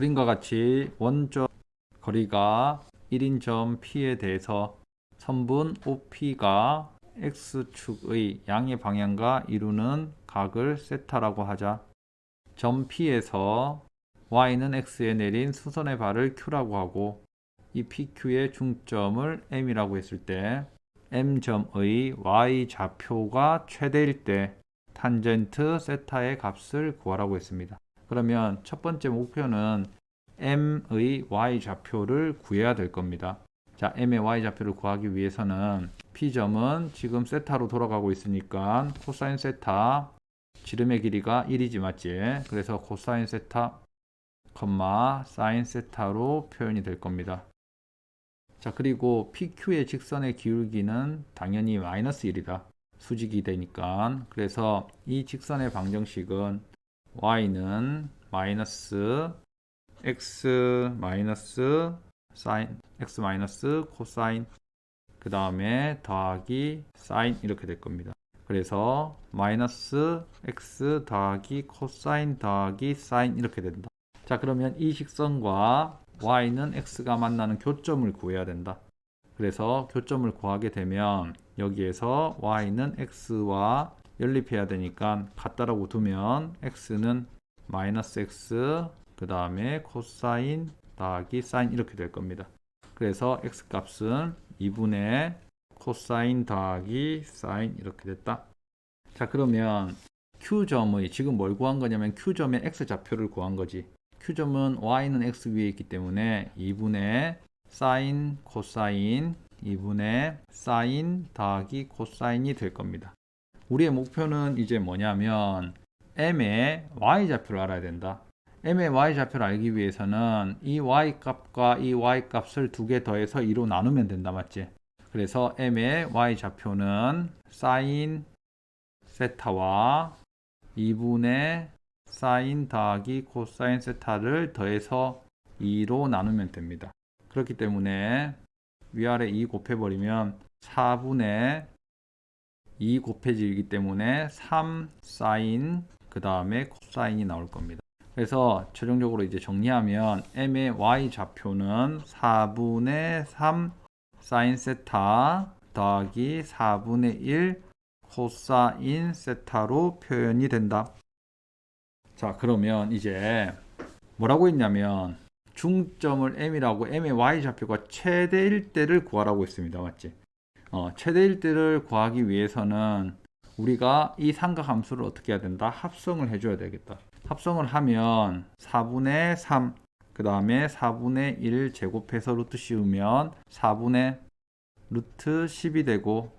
그림과 같이 원점 거리가 1인 점 P에 대해서 선분 OP가 X축의 양의 방향과 이루는 각을 세타라고 하자. 점 P에서 Y는 X에 내린 수선의 발을 Q라고 하고 이 PQ의 중점을 M이라고 했을 때 M점의 Y 좌표가 최대일 때 탄젠트 세타의 값을 구하라고 했습니다. 그러면 첫 번째 목표는 m의 y 좌표를 구해야 될 겁니다. 자, m의 y 좌표를 구하기 위해서는 p점은 지금 세타로 돌아가고 있으니까 코사인 세타 지름의 길이가 1이지 맞지? 그래서 코사인 세타 컴마 사인 세타로 표현이 될 겁니다. 자, 그리고 PQ의 직선의 기울기는 당연히 마이너스 1이다. 수직이 되니까. 그래서 이 직선의 방정식은 y는 마이너스 x 마이너스 사인 x 마이너스 코사인 그 다음에 더하기 사인 이렇게 될 겁니다. 그래서 마이너스 x 더하기 코사인 더하기 사인 이렇게 된다. 자 그러면 이 식선과 y는 x가 만나는 교점을 구해야 된다. 그래서 교점을 구하게 되면 여기에서 y는 x와 연립해야 되니까 같다라고 두면 x는 마이너스 x 그 다음에 코사인 더하기 사인 이렇게 될 겁니다. 그래서 x 값은 2분의 코사인 더하기 사인 이렇게 됐다. 자 그러면 Q점의 지금 뭘 구한 거냐면 Q점의 x 좌표를 구한 거지. Q점은 y는 x 위에 있기 때문에 2분의 사인 코사인 2분의 사인 더하기 코사인이 될 겁니다. 우리의 목표는 이제 뭐냐면 m의 y 좌표를 알아야 된다. m의 y 좌표를 알기 위해서는 이 y 값과 이 y 값을 두 개 더해서 2로 나누면 된다 맞지? 그래서 m의 y 좌표는 사인 세타와 2분의 사인 더하기 코사인 세타를 더해서 2로 나누면 됩니다. 그렇기 때문에 위아래 2 곱해버리면 4분의 2 곱해지기 때문에 3 사인 그 다음에 코사인이 나올 겁니다. 그래서 최종적으로 이제 정리하면 m의 y 좌표는 4분의 3 사인 세타 더하기 4분의 1 코사인 세타로 표현이 된다. 자, 그러면 이제 뭐라고 했냐면 중점을 m이라고 m의 y 좌표가 최대일 때를 구하라고 했습니다. 맞지? 어, 최대일 때를 구하기 위해서는 우리가 이 삼각함수를 어떻게 해야 된다? 합성을 해줘야 되겠다. 합성을 하면 4분의 3, 그 다음에 4분의 1 제곱해서 루트 씌우면 4분의 루트 10이 되고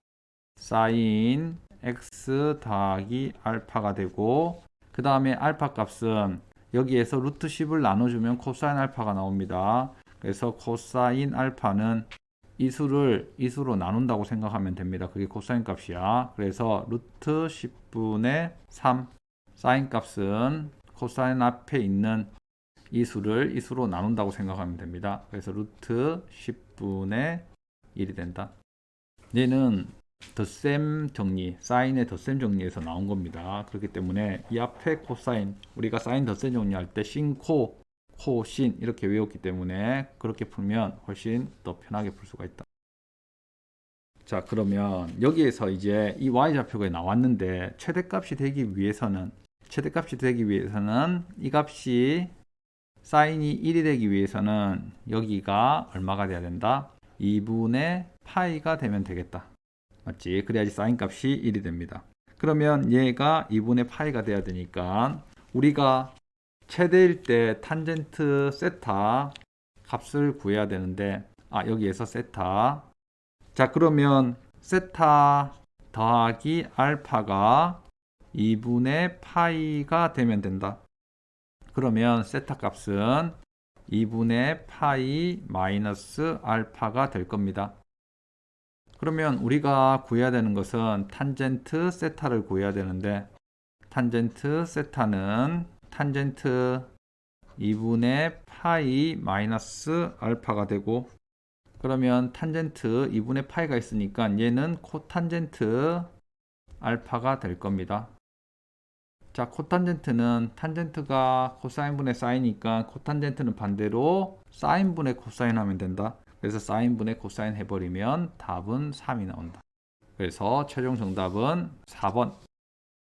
사인 x 더하기 알파가 되고 그 다음에 알파 값은 여기에서 루트 10을 나눠주면 코사인 알파가 나옵니다. 그래서 코사인 알파는 이 수를 이 수로 나눈다고 생각하면 됩니다. 그게 코사인 값이야. 그래서 루트 10분의 3 사인 값은 코사인 앞에 있는 이 수를 이 수로 나눈다고 생각하면 됩니다. 그래서 루트 10분의 1이 된다. 얘는 덧셈 정리, 사인의 덧셈 정리에서 나온 겁니다. 그렇기 때문에 이 앞에 코사인, 우리가 사인 덧셈 정리할 때 신코, 코신 이렇게 외웠기 때문에 그렇게 풀면 훨씬 더 편하게 풀 수가 있다. 자, 그러면 여기에서 이제 이 y좌표가 나왔는데 최대값이 되기 위해서는 최대값이 되기 위해서는 이 값이 사인이 1이 되기 위해서는 여기가 얼마가 돼야 된다? 2분의 파이가 되면 되겠다. 맞지? 그래야지 사인 값이 1이 됩니다. 그러면 얘가 2분의 파이가 돼야 되니까 우리가 최대일 때 탄젠트 세타 값을 구해야 되는데 아 여기에서 세타 자 그러면 세타 더하기 알파가 2분의 파이가 되면 된다. 그러면 세타 값은 2분의 파이 마이너스 알파가 될 겁니다. 그러면 우리가 구해야 되는 것은 탄젠트 세타를 구해야 되는데 탄젠트 세타는 탄젠트 2분의 파이 마이너스 알파가 되고 그러면 탄젠트 2분의 파이가 있으니까 얘는 코탄젠트 알파가 될 겁니다. 자, 코탄젠트는 탄젠트가 코사인분의 사인이니까 코탄젠트는 반대로 사인분의 코사인 하면 된다. 그래서 사인분의 코사인 해버리면 답은 3이 나온다. 그래서 최종 정답은 4번